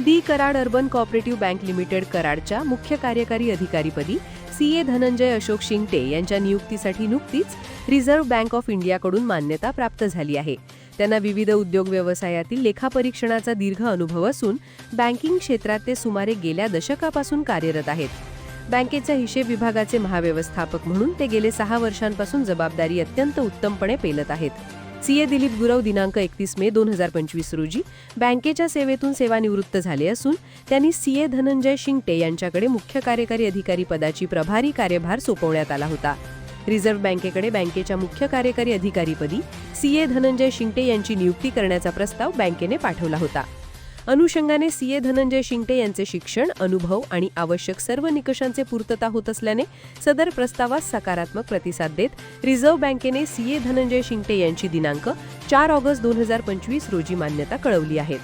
The Karad urban cooperative bank limited कराडच्या मुख्य कार्यकारी अधिकारीपदी सी ए धनंजय अशोक शिंगटे यांच्या नियुक्तीसाठी नुकतीच रिझर्व्ह बँक ऑफ इंडियाकडून मान्यता प्राप्त झाली आहे. त्यांना विविध उद्योग व्यवसायातील लेखापरीक्षणाचा दीर्घ अनुभव असून बँकिंग क्षेत्रात ते सुमारे गेल्या दशकापासून कार्यरत आहेत. बँकेच्या हिशेब विभागाचे महाव्यवस्थापक म्हणून ते गेले सहा वर्षांपासून जबाबदारी अत्यंत उत्तमपणे पेलत आहेत. सीए दिलीप गुरव दिनांक एकतीस मे दोन हजार पंचवीस रोजी बँकेच्या सेवेतून सेवानिवृत्त झाले असून त्यांनी सीए धनंजय शिंगटे यांच्याकडे मुख्य कार्यकारी अधिकारी पदाची प्रभारी कार्यभार सोपवण्यात आला होता. रिझर्व्ह बँकेकडे बँकेच्या मुख्य कार्यकारी अधिकारीपदी सीए धनंजय शिंगटे यांची नियुक्ती करण्याचा प्रस्ताव बँकेने पाठवला होता. अनुषंगाने सीए धनंजय शिंगटे यांचे शिक्षण अनुभव आणि आवश्यक सर्व निकषांचे पूर्तता होत असल्याने सदर प्रस्तावास सकारात्मक प्रतिसाद देत रिझर्व्ह बँकेने सीए धनंजय शिंगटे यांची दिनांक चार ऑगस्ट दोन हजार पंचवीस रोजी मान्यता कळवली आहे.